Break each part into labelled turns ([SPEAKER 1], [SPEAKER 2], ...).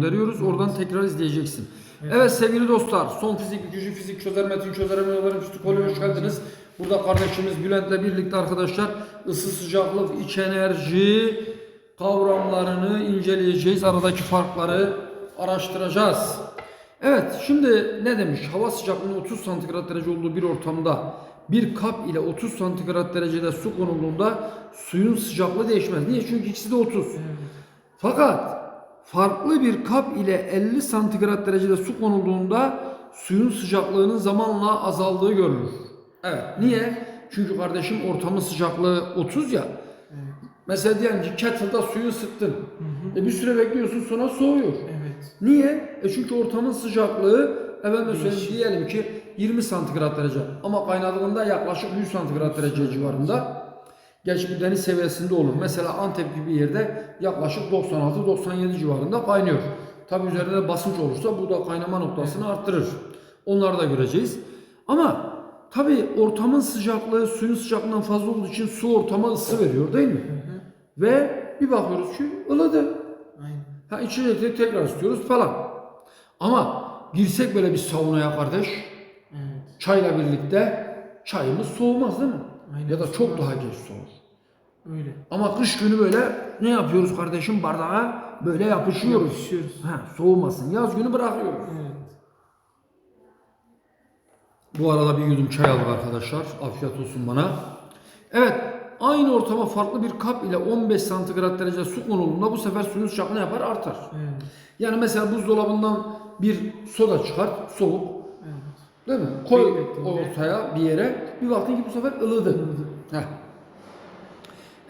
[SPEAKER 1] gönderiyoruz. Oradan tekrar izleyeceksin. Evet, sevgili dostlar, son fizik, gücü fizik çözer metin çözer emiyorlarım kolye hoş geldiniz. Burada kardeşimiz Bülent'le birlikte arkadaşlar ısı sıcaklık, iç enerji kavramlarını inceleyeceğiz. Aradaki farkları araştıracağız. Evet, şimdi ne demiş? Hava sıcaklığının 30 santigrat derece olduğu bir ortamda bir kap ile 30 santigrat derecede su konulduğunda suyun sıcaklığı değişmez. Niye? Çünkü ikisi de 30. Fakat farklı bir kap ile 50 santigrat derecede su konulduğunda suyun sıcaklığının zamanla azaldığı görülür. Evet. Niye? Çünkü kardeşim ortamın sıcaklığı 30 ya. Mesela diyelim ki kettle'da suyu ısıttın. E bir süre bekliyorsun sonra soğuyor.
[SPEAKER 2] Evet.
[SPEAKER 1] Niye? E çünkü ortamın sıcaklığı efendim söyleyeyim diyelim ki 20 santigrat derece ama kaynadığında yaklaşık 100 santigrat derece civarında. Gerçi bu deniz seviyesinde olur. Mesela Antep gibi yerde yaklaşık 96-97 civarında kaynıyor. Tabi üzerinde basınç olursa bu da kaynama noktasını arttırır. Onları da göreceğiz. Ama tabi ortamın sıcaklığı suyun sıcaklığından fazla olduğu için su ortama ısı veriyor değil mi? Ve bir bakıyoruz ki ılıdı.
[SPEAKER 2] Aynen.
[SPEAKER 1] Ha içecekleri tekrar istiyoruz falan. Ama girsek böyle bir saunaya kardeş,
[SPEAKER 2] Evet.
[SPEAKER 1] çayla birlikte çayımız soğumaz değil mi?
[SPEAKER 2] Aynen,
[SPEAKER 1] ya da çok daha geç soğur.
[SPEAKER 2] Öyle.
[SPEAKER 1] Ama kış günü böyle ne yapıyoruz kardeşim bardağa böyle yapışıyoruz.
[SPEAKER 2] Yapışıyoruz.
[SPEAKER 1] Ha, soğumasın. Yaz günü bırakıyoruz.
[SPEAKER 2] Evet.
[SPEAKER 1] Bu arada bir yudum çay aldık arkadaşlar. Afiyet olsun bana. Evet. Aynı ortama farklı bir kap ile 15 santigrat derece su konulduğunda bu sefer suyun sıcaklığı yapar? Artar.
[SPEAKER 2] Evet.
[SPEAKER 1] Yani mesela buzdolabından bir soda çıkart, soğuk. Değil mi? Koy ortaya bir yere. Bir baktın ki bu sefer ılıdı. Heh.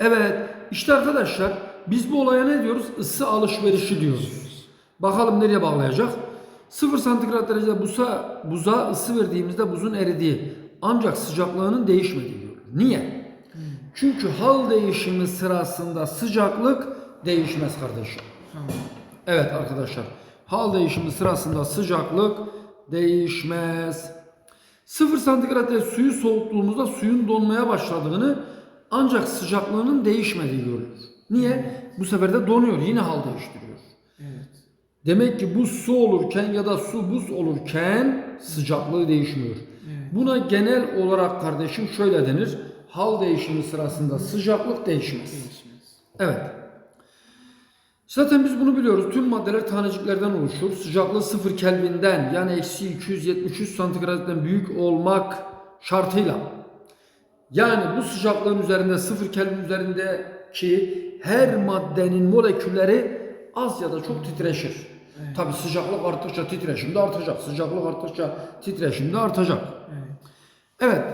[SPEAKER 1] Evet. işte arkadaşlar biz bu olaya ne diyoruz? Isı alışverişi diyoruz. Bakalım nereye bağlayacak? 0 santigrat derecede buza, buza ısı verdiğimizde buzun eridiği ancak sıcaklığının değişmediği görülür. Niye? Çünkü hal değişimi sırasında sıcaklık değişmez kardeşim. Evet arkadaşlar. Hal değişimi sırasında sıcaklık değişmez. 0 santigrat derece suyu soğuttuğumuzda suyun donmaya başladığını ancak sıcaklığının değişmediği görülür. Niye? Bu sefer de donuyor. Yine hal değiştiriyor.
[SPEAKER 2] Evet.
[SPEAKER 1] Demek ki bu su olurken ya da su buz olurken sıcaklığı değişmiyor.
[SPEAKER 2] Evet.
[SPEAKER 1] Buna genel olarak kardeşim şöyle denir. Hal değişimi sırasında sıcaklık değişmez.
[SPEAKER 2] Değişmez.
[SPEAKER 1] Evet. Zaten biz bunu biliyoruz. Tüm maddeler taneciklerden oluşur. Sıcaklığı 0 Kelvin'den yani eksi 273 santigrattan büyük olmak şartıyla. Yani bu sıcaklığın üzerinde 0 Kelvin üzerindeki her maddenin molekülleri az ya da çok titreşir. Tabi sıcaklık arttıkça titreşim de artacak. Sıcaklık arttıkça titreşim de artacak.
[SPEAKER 2] Evet.
[SPEAKER 1] Evet.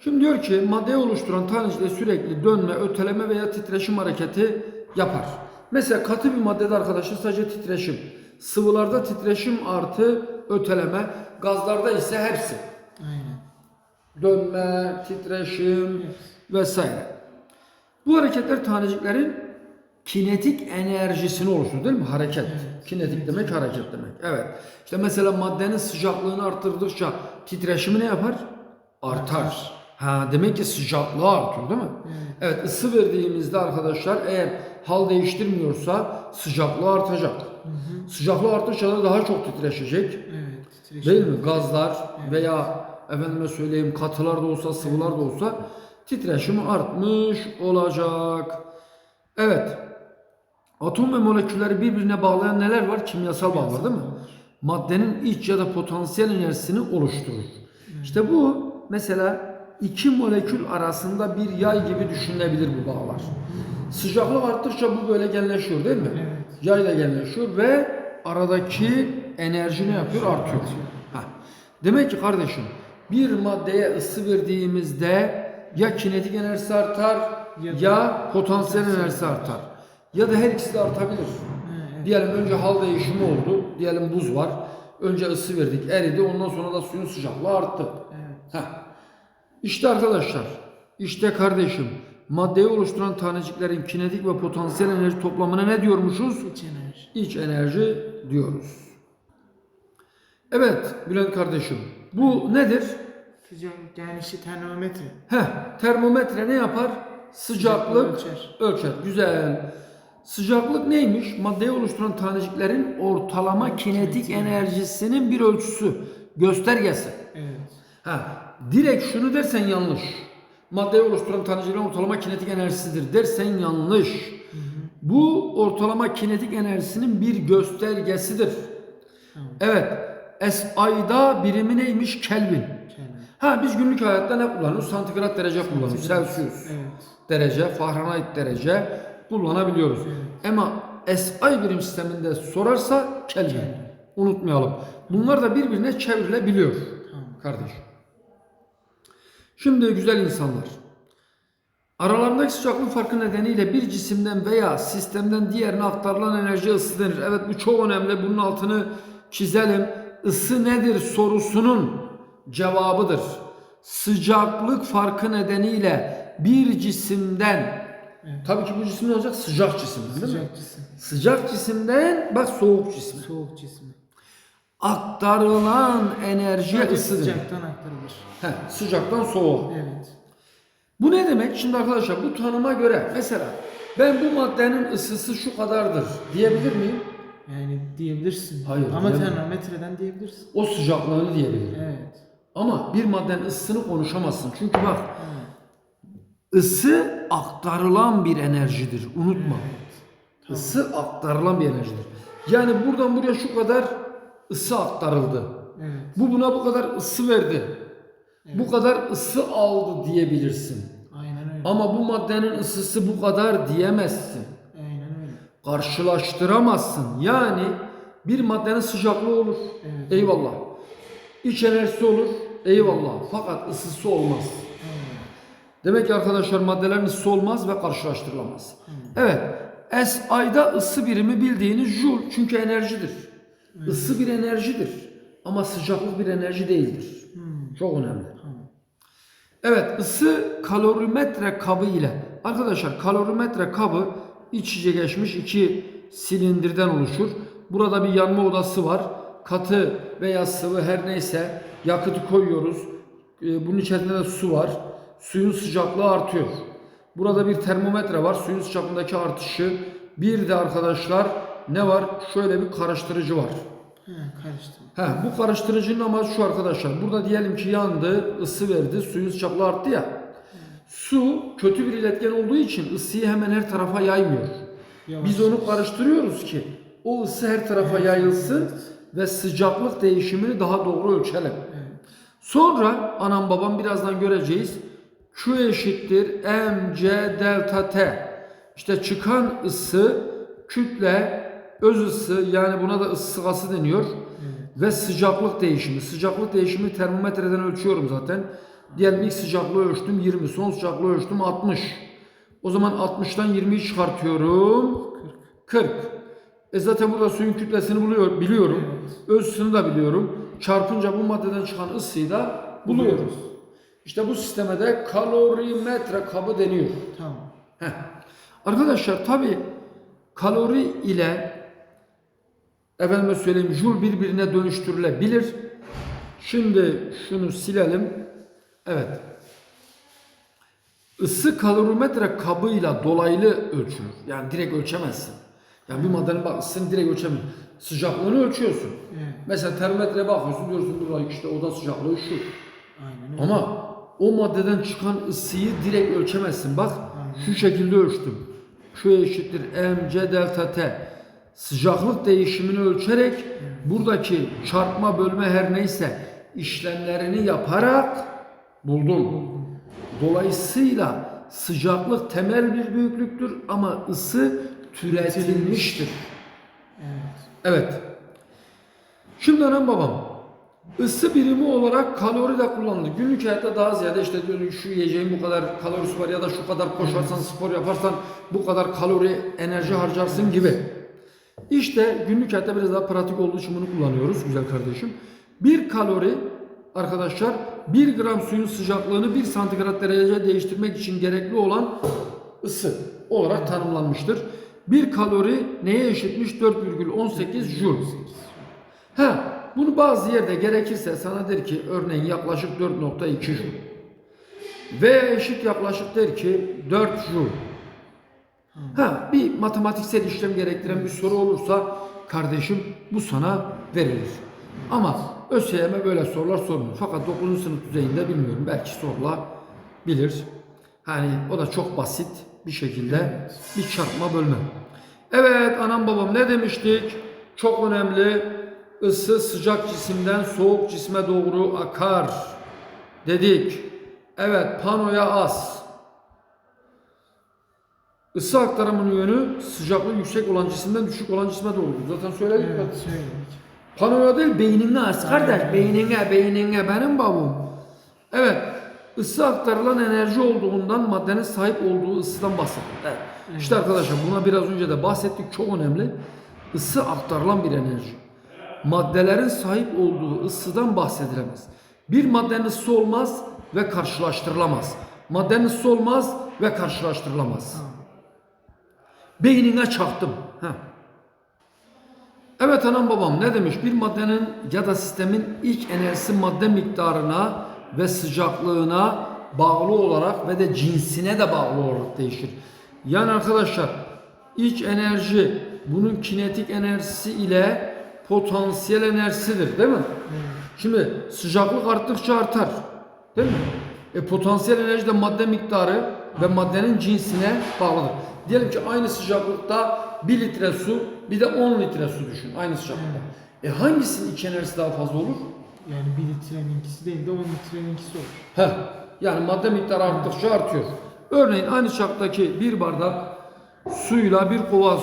[SPEAKER 1] Şimdi diyor ki maddeyi oluşturan tanecikte sürekli dönme, öteleme veya titreşim hareketi yapar. Mesela katı bir maddede arkadaşlar sadece titreşim. Sıvılarda titreşim artı öteleme. Gazlarda ise hepsi.
[SPEAKER 2] Aynen.
[SPEAKER 1] Dönme, titreşim vesaire. Bu hareketler taneciklerin kinetik enerjisini oluşturur değil mi? Hareket. Kinetik demek hareket demek. Evet. İşte mesela maddenin sıcaklığını arttırdıkça titreşimi ne yapar? Artar. Ha demek ki sıcaklığı artıyor değil mi? Evet, ısı verdiğimizde arkadaşlar eğer hal değiştirmiyorsa sıcaklığı artacak. Sıcaklığı arttıkça da daha çok titreşecek.
[SPEAKER 2] Evet. Titreşim.
[SPEAKER 1] Değil mi? Gazlar veya efendime söyleyeyim katılar da olsa sıvılar da olsa titreşimi artmış olacak. Evet. Atom ve molekülleri birbirine bağlayan neler var? Kimyasal bağlar değil mi? Maddenin iç ya da potansiyel enerjisini oluşturur. İşte bu mesela iki molekül arasında bir yay gibi düşünülebilir bu bağlar. Sıcaklık arttıkça bu böyle genleşiyor değil mi?
[SPEAKER 2] Evet.
[SPEAKER 1] Yay da genleşiyor ve aradaki enerji ne yapıyor? Artıyor. Heh. Demek ki kardeşim bir maddeye ısı verdiğimizde ya kinetik enerjisi artar ya,
[SPEAKER 2] Ya
[SPEAKER 1] potansiyel enerjisi artar. Ya da her ikisi de artabilir.
[SPEAKER 2] Evet.
[SPEAKER 1] Diyelim önce hal değişimi oldu. Diyelim buz var. Önce ısı verdik, eridi. Ondan sonra da suyun sıcaklığı arttı.
[SPEAKER 2] Evet.
[SPEAKER 1] Heh. İşte arkadaşlar, işte kardeşim, maddeyi oluşturan taneciklerin kinetik ve potansiyel enerji toplamına ne diyormuşuz?
[SPEAKER 2] İç enerji.
[SPEAKER 1] İç enerji diyoruz. Evet Bülent kardeşim, bu nedir?
[SPEAKER 2] Sıcak yani işte termometre.
[SPEAKER 1] Heh, termometre ne yapar? Sıcaklık
[SPEAKER 2] ölçer.
[SPEAKER 1] ölçer. Güzel. Sıcaklık neymiş? Maddeyi oluşturan taneciklerin ortalama kinetik enerjisinin bir ölçüsü, göstergesi.
[SPEAKER 2] Evet.
[SPEAKER 1] Ha, direkt şunu dersen yanlış. Maddeyi oluşturan taneciklerin ortalama kinetik enerjisidir dersen yanlış. Bu ortalama kinetik enerjisinin bir göstergesidir.
[SPEAKER 2] Tamam.
[SPEAKER 1] Evet, SI'da birimi neymiş? Kelvin.
[SPEAKER 2] Kelvin.
[SPEAKER 1] Ha biz günlük hayatta ne kullanıyoruz? Santigrat derece kullanıyoruz. Celsius
[SPEAKER 2] Evet.
[SPEAKER 1] derece, Fahrenheit derece kullanabiliyoruz. Ama SI birim sisteminde sorarsa Kelvin. Unutmayalım. Bunlar da birbirine çevrilebiliyor.
[SPEAKER 2] Tamam.
[SPEAKER 1] Kardeş. Şimdi güzel insanlar. Aralarındaki sıcaklık farkı nedeniyle bir cisimden veya sistemden diğerine aktarılan enerji ısı denir. Evet bu çok önemli. Bunun altını çizelim. Isı nedir sorusunun cevabıdır. Sıcaklık farkı nedeniyle bir cisimden tabii ki bu cisim ne olacak? Sıcak cisim değil mi?
[SPEAKER 2] Sıcak cisim.
[SPEAKER 1] Sıcak cisimden bak soğuk cisim.
[SPEAKER 2] Soğuk cismi.
[SPEAKER 1] Aktarılan enerji
[SPEAKER 2] Sadece
[SPEAKER 1] ısı denir.
[SPEAKER 2] sıcaktan aktarılır.
[SPEAKER 1] Heh, sıcaktan soğuğa.
[SPEAKER 2] Evet.
[SPEAKER 1] Bu ne demek? Şimdi arkadaşlar bu tanıma göre mesela ben bu maddenin ısısı şu kadardır diyebilir miyim?
[SPEAKER 2] Yani diyebilirsin.
[SPEAKER 1] Hayır,
[SPEAKER 2] Ama
[SPEAKER 1] diyemem.
[SPEAKER 2] termometreden diyebilirsin.
[SPEAKER 1] O sıcaklığını diyebilirim.
[SPEAKER 2] Evet.
[SPEAKER 1] Ama bir maddenin ısısını konuşamazsın. Çünkü bak
[SPEAKER 2] Evet.
[SPEAKER 1] ısı aktarılan bir enerjidir. Unutma. Isı aktarılan bir enerjidir. Yani buradan buraya şu kadar ısı aktarıldı.
[SPEAKER 2] Evet.
[SPEAKER 1] Bu buna bu kadar ısı verdi. Bu kadar ısı aldı diyebilirsin.
[SPEAKER 2] Aynen öyle.
[SPEAKER 1] Ama bu maddenin ısısı bu kadar diyemezsin.
[SPEAKER 2] Aynen öyle.
[SPEAKER 1] karşılaştıramazsın. Yani bir maddenin sıcaklığı olur.
[SPEAKER 2] Evet.
[SPEAKER 1] Eyvallah. İç enerjisi olur. Eyvallah. Fakat ısısı olmaz. Demek ki arkadaşlar maddelerin ısısı olmaz ve karşılaştırılamaz. Evet. SI'da ısı birimi bildiğiniz joule çünkü enerjidir. Isı bir enerjidir. Ama sıcaklık bir enerji değildir. Çok önemli. Evet ısı kalorimetre kabı ile arkadaşlar kalorimetre kabı iç içe geçmiş iki silindirden oluşur. Burada bir yanma odası var. Katı veya sıvı her neyse yakıtı koyuyoruz. Bunun içerisinde de su var. Suyun sıcaklığı artıyor. Burada bir termometre var. Suyun sıcaklığındaki artışı. Bir de arkadaşlar ne var? Şöyle bir karıştırıcı var.
[SPEAKER 2] Karıştı.
[SPEAKER 1] Ha, bu karıştırıcının amacı şu arkadaşlar. Burada diyelim ki yandı, ısı verdi, suyun sıcaklığı arttı ya. Su kötü bir iletken olduğu için ısıyı hemen her tarafa yaymıyor.
[SPEAKER 2] Yavaş.
[SPEAKER 1] Biz onu karıştırıyoruz ki o ısı her tarafa yayılsın ve sıcaklık değişimini daha doğru ölçelim.
[SPEAKER 2] Evet.
[SPEAKER 1] Sonra anam babam birazdan göreceğiz. Q eşittir mc delta t. İşte çıkan ısı, kütle, öz ısı yani buna da ısı sıvası deniyor. Ve sıcaklık değişimi. Sıcaklık değişimi termometreden ölçüyorum zaten. Diyelim ilk sıcaklığı ölçtüm 20, son sıcaklığı ölçtüm 60. O zaman 60'tan 20'yi çıkartıyorum. 40. E zaten burada suyun kütlesini buluyor, biliyorum. Öz ısısını da biliyorum. Çarpınca bu maddeden çıkan ısıyı da buluyoruz. İşte bu sisteme de kalorimetre kabı deniyor.
[SPEAKER 2] Tamam.
[SPEAKER 1] Heh. Arkadaşlar tabi kalori ile efendime söyleyeyim jul birbirine dönüştürülebilir. Şimdi şunu silelim. Evet. Isı kalorimetre kabıyla dolaylı ölçülür. Yani direkt ölçemezsin. Yani bir maddenin bak ısısını direkt ölçemiyorsun. Sıcaklığını ölçüyorsun.
[SPEAKER 2] Evet.
[SPEAKER 1] Mesela termometreye bakıyorsun diyorsun burada işte oda sıcaklığı şu.
[SPEAKER 2] Aynen.
[SPEAKER 1] Ama o maddeden çıkan ısıyı direkt ölçemezsin. Bak şu şekilde ölçtüm. Şu eşittir mc delta t. Sıcaklık değişimini ölçerek buradaki çarpma bölme her neyse işlemlerini yaparak buldum. Dolayısıyla sıcaklık temel bir büyüklüktür ama ısı türetilmiştir.
[SPEAKER 2] Evet.
[SPEAKER 1] Evet. Şimdi anam babam ısı birimi olarak kalori de kullanılır. Günlük hayatta daha ziyade işte şu yiyeceğin bu kadar kalorisi var ya da şu kadar koşarsan spor yaparsan bu kadar kalori enerji harcarsın gibi. İşte günlük hayatta biraz daha pratik olduğu için bunu kullanıyoruz güzel kardeşim. Bir kalori arkadaşlar 1 gram suyun sıcaklığını 1 santigrat derece değiştirmek için gerekli olan ısı olarak tanımlanmıştır. Bir kalori neye eşitmiş? 4,18 joule. Ha, bunu bazı yerde gerekirse sana der ki örneğin yaklaşık 4.2 joule. V eşit yaklaşık der ki 4 joule. Ha bir matematiksel işlem gerektiren bir soru olursa kardeşim bu sana verilir. Ama ÖSYM böyle sorular sormuyor. Fakat 9. sınıf düzeyinde bilmiyorum belki sorulabilir. Hani o da çok basit bir şekilde bir çarpma bölme. Evet anam babam ne demiştik? Çok önemli. Isı sıcak cisimden soğuk cisme doğru akar dedik. Evet panoya az. Isı aktarımının yönü sıcaklığı yüksek olan cisimden düşük olan cisme doğrudur. Zaten söyledik?
[SPEAKER 2] Evet söyledik.
[SPEAKER 1] Panoya değil beynine az kardeş. Beynine beynine benim babam. Evet. ısı aktarılan enerji olduğundan maddenin sahip olduğu ısıdan bahsettik. Evet. İşte arkadaşlar buna biraz önce de bahsettik. Çok önemli. Isı aktarılan bir enerji. Maddelerin sahip olduğu ısıdan bahsedilemez. Bir maddenin ısı olmaz ve karşılaştırılamaz. Maddenin ısı olmaz ve karşılaştırılamaz. Beynine çaktım. Heh. Evet anam babam ne demiş? Bir maddenin ya da sistemin ilk enerjisi madde miktarına ve sıcaklığına bağlı olarak ve de cinsine de bağlı olarak değişir. Yani arkadaşlar ilk enerji bunun kinetik enerjisi ile potansiyel enerjisidir değil mi? Şimdi sıcaklık arttıkça artar. Değil mi? E, potansiyel enerji de madde miktarı ve maddenin cinsine bağlıdır. Diyelim ki aynı sıcaklıkta 1 litre su bir de 10 litre su düşün. Aynı sıcaklıkta. E hangisinin iç enerjisi daha fazla olur?
[SPEAKER 2] Yani 1 litreninkisi değil de 10 litreninkisi olur.
[SPEAKER 1] Heh. Yani madde miktarı arttıkça artıyor. Örneğin aynı çaptaki bir bardak suyla bir kova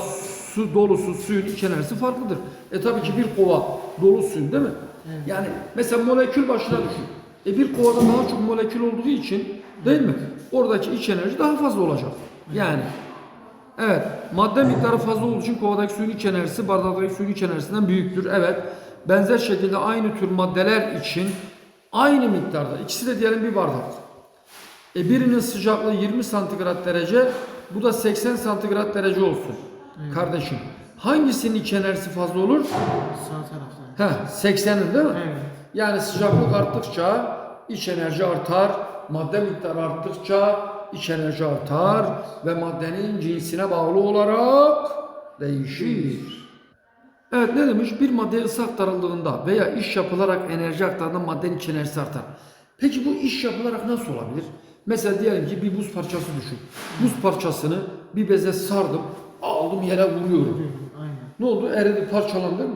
[SPEAKER 1] su dolusu suyun iç enerjisi farklıdır. E tabii ki bir kova dolu suyun değil mi? Yani mesela molekül başına düşün. E bir kovada daha çok molekül olduğu için değil mi? Oradaki iç enerji daha fazla olacak. Yani Evet. Madde miktarı fazla olduğu için kovadaki suyun iç enerjisi bardaktaki suyun iç enerjisinden büyüktür. Evet. Benzer şekilde aynı tür maddeler için aynı miktarda ikisi de diyelim bir bardak. E birinin sıcaklığı 20 santigrat derece, bu da 80 santigrat derece olsun. Kardeşim. Hangisinin iç enerjisi fazla olur?
[SPEAKER 2] Sağ tarafta.
[SPEAKER 1] Heh, 80'in değil mi?
[SPEAKER 2] Evet.
[SPEAKER 1] Yani sıcaklık arttıkça iç enerji artar, madde miktarı arttıkça iç enerji artar ve maddenin cinsine bağlı olarak değişir. Evet ne demiş? Bir maddeye ısı aktarıldığında veya iş yapılarak enerji aktardığında maddenin iç enerjisi artar. Peki bu iş yapılarak nasıl olabilir? Mesela diyelim ki bir buz parçası düşün. Buz parçasını bir beze sardım, aldım yere vuruyorum.
[SPEAKER 2] Aynen.
[SPEAKER 1] Ne oldu? Eridi, parçalandı mı?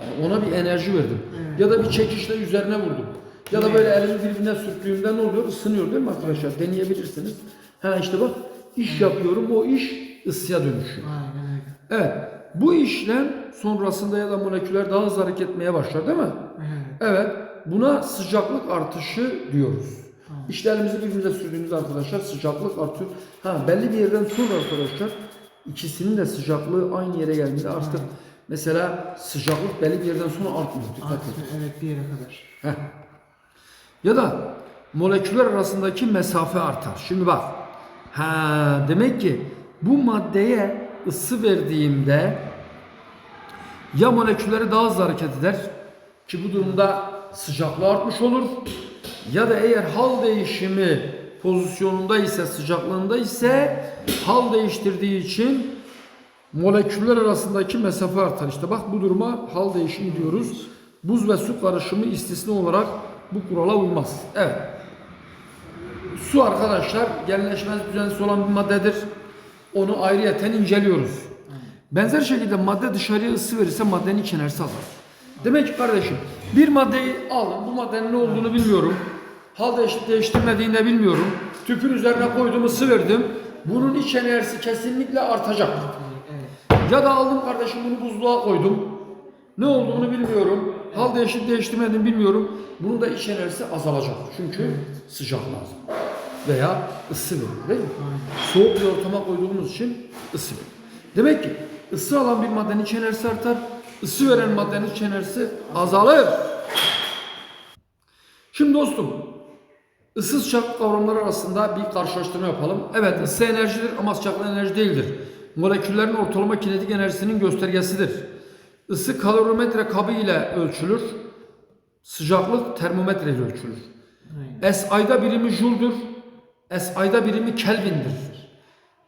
[SPEAKER 1] Yani ona bir enerji verdim. Ya da bir çekişle üzerine vurdum. Ya da böyle elimi birbirine sürttüğümde ne oluyor? Isınıyor değil mi arkadaşlar? Deneyebilirsiniz. Ha işte bak iş yapıyorum o iş ısıya dönüşüyor.
[SPEAKER 2] Aynen.
[SPEAKER 1] Evet. Bu işlem sonrasında ya da moleküller daha hızlı hareket etmeye başlar değil mi?
[SPEAKER 2] Evet.
[SPEAKER 1] Buna sıcaklık artışı diyoruz. İşte elimizi birbirine sürdüğümüz arkadaşlar sıcaklık artıyor. Ha belli bir yerden sonra arkadaşlar ikisinin de sıcaklığı aynı yere geldiğinde artık mesela sıcaklık belli bir yerden sonra artmıyor. Dikkat edin.
[SPEAKER 2] Evet bir yere kadar.
[SPEAKER 1] Heh. Ya da moleküller arasındaki mesafe artar. Şimdi bak. Ha demek ki bu maddeye ısı verdiğimde ya molekülleri daha hızlı hareket eder ki bu durumda sıcaklığı artmış olur ya da eğer hal değişimi pozisyonunda ise sıcaklığında ise hal değiştirdiği için moleküller arasındaki mesafe artar. İşte bak bu duruma hal değişimi diyoruz. Buz ve su karışımı istisna olarak bu kurala uymaz. Evet. Su arkadaşlar genleşmez düzensiz olan bir maddedir. Onu ayrıyeten inceliyoruz. Benzer şekilde madde dışarıya ısı verirse maddenin iç enerjisi azalır. Demek ki kardeşim bir maddeyi aldım. Bu maddenin ne olduğunu bilmiyorum. Hal değiş- değiştirmediğini de bilmiyorum. Tüpün üzerine koydum ısı verdim. Bunun iç enerjisi kesinlikle artacak. Ya da aldım kardeşim bunu buzluğa koydum. Ne olduğunu bilmiyorum. Hal değişip değiştirmediğini bilmiyorum. Bunun da iç enerjisi azalacak. Çünkü sıcak lazım. Veya ısı veriyor değil mi? Soğuk bir ortama koyduğumuz için ısı veriyor. Demek ki ısı alan bir maddenin iç enerjisi artar. ısı veren maddenin iç enerjisi azalır. Şimdi dostum ısı sıcaklık kavramları arasında bir karşılaştırma yapalım. Evet ısı enerjidir ama sıcaklık enerji değildir. Moleküllerin ortalama kinetik enerjisinin göstergesidir. Isı kalorimetre kabı ile ölçülür. Sıcaklık termometre ile ölçülür.
[SPEAKER 2] Aynen.
[SPEAKER 1] SI'da birimi Joule'dur. SI'da birimi Kelvin'dir.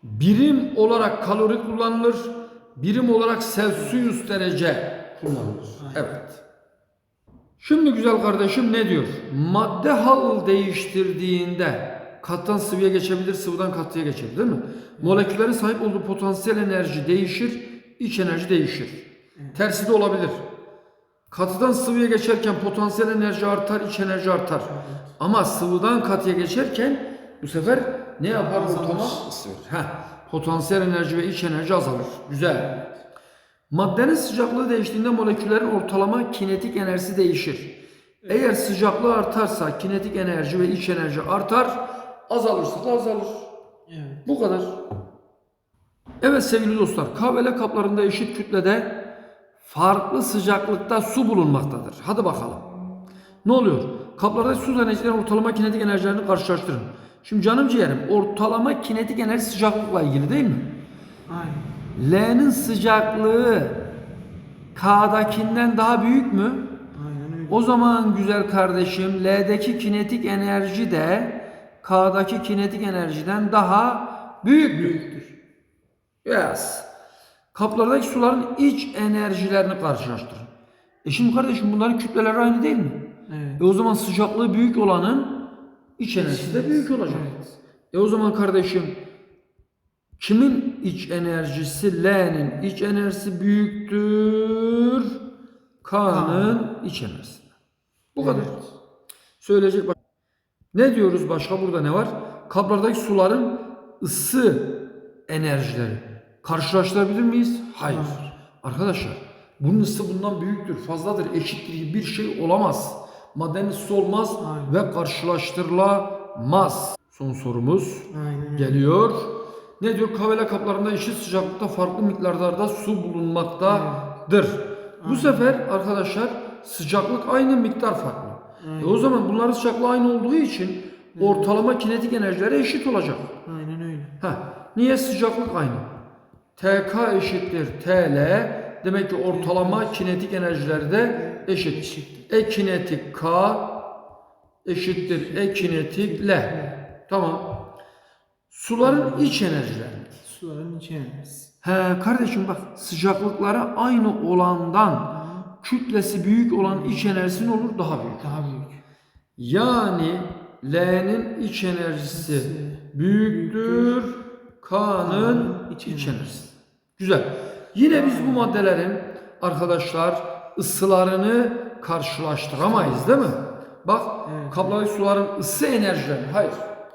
[SPEAKER 1] birim olarak kalori kullanılır. Birim olarak Celsius derece kullanılır. Evet. Şimdi güzel kardeşim ne diyor? Madde hal değiştirdiğinde kattan sıvıya geçebilir, sıvıdan katıya geçebilir değil mi? Moleküllerin sahip olduğu potansiyel enerji değişir, iç enerji değişir. Tersi de olabilir. Katıdan sıvıya geçerken potansiyel enerji artar, iç enerji artar. Ama sıvıdan katıya geçerken bu sefer ne yapar ortama? Heh, potansiyel enerji ve iç enerji azalır. Güzel. Maddenin sıcaklığı değiştiğinde moleküllerin ortalama kinetik enerjisi değişir. Eğer sıcaklığı artarsa kinetik enerji ve iç enerji artar, azalırsa da azalır.
[SPEAKER 2] Evet.
[SPEAKER 1] Bu kadar. Evet sevgili dostlar, kahvele kaplarında eşit kütlede farklı sıcaklıkta su bulunmaktadır. Hadi bakalım. Ne oluyor? Kaplarda su tanecilerin ortalama kinetik enerjilerini karşılaştırın. Şimdi canım ciğerim, ortalama kinetik enerji sıcaklıkla ilgili değil mi?
[SPEAKER 2] Aynen.
[SPEAKER 1] L'nin sıcaklığı K'dakinden daha büyük mü?
[SPEAKER 2] Aynen öyle.
[SPEAKER 1] O zaman güzel kardeşim L'deki kinetik enerji de K'daki kinetik enerjiden daha büyüktür.
[SPEAKER 2] Büyüktür.
[SPEAKER 1] Yes. Kaplardaki suların iç enerjilerini karşılaştırın. E şimdi kardeşim bunların kütleleri aynı değil mi?
[SPEAKER 2] Evet.
[SPEAKER 1] E o zaman sıcaklığı büyük olanın iç enerjisi de büyük olacak.
[SPEAKER 2] Evet.
[SPEAKER 1] E o zaman kardeşim kimin iç enerjisi L'nin iç enerjisi büyüktür K'nın iç enerjisi. Bu kadar.
[SPEAKER 2] Evet.
[SPEAKER 1] Söyleyecek baş- Ne diyoruz başka burada ne var? Kaplardaki suların ısı enerjileri. Karşılaştırabilir miyiz? Hayır.
[SPEAKER 2] Hayır.
[SPEAKER 1] Arkadaşlar bunun ısı bundan büyüktür, fazladır, eşittir gibi bir şey olamaz. Maddenin ısı olmaz
[SPEAKER 2] Aynen.
[SPEAKER 1] ve karşılaştırılamaz. Son sorumuz
[SPEAKER 2] Aynen
[SPEAKER 1] geliyor. Ne diyor? Kahvele kaplarında eşit sıcaklıkta farklı miktarlarda su bulunmaktadır. Bu sefer arkadaşlar sıcaklık aynı miktar farklı. E o zaman bunların sıcaklığı aynı olduğu için ortalama kinetik enerjileri eşit olacak.
[SPEAKER 2] Aynen öyle.
[SPEAKER 1] Ha, niye sıcaklık aynı? TK eşittir TL. Demek ki ortalama kinetik enerjileri de eşit.
[SPEAKER 2] Eşittir.
[SPEAKER 1] E kinetik K eşittir E kinetik L. Tamam. Suların iç enerjileri.
[SPEAKER 2] Suların iç enerjisi.
[SPEAKER 1] He kardeşim bak sıcaklıkları aynı olandan kütlesi büyük olan iç enerjisi ne olur? Daha büyük.
[SPEAKER 2] Daha büyük.
[SPEAKER 1] Yani L'nin iç enerjisi büyüktür K'nın
[SPEAKER 2] iç
[SPEAKER 1] iç
[SPEAKER 2] enerjisi.
[SPEAKER 1] Güzel. Yine biz bu maddelerin arkadaşlar ısılarını karşılaştıramayız değil mi? Bak
[SPEAKER 2] Evet.
[SPEAKER 1] kaplardaki suların ısı enerjileri. Hayır.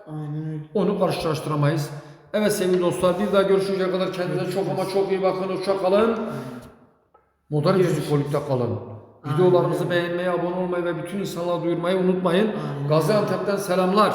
[SPEAKER 2] Aynen öyle.
[SPEAKER 1] Onu karşılaştıramayız. Evet sevgili dostlar bir daha görüşünceye kadar kendinize çok ama çok iyi bakın. Hoşça kalın. Modern Fizikolog'da kalın. Videolarımızı beğenmeyi, abone olmayı ve bütün insanlara duyurmayı unutmayın. Gaziantep'ten selamlar.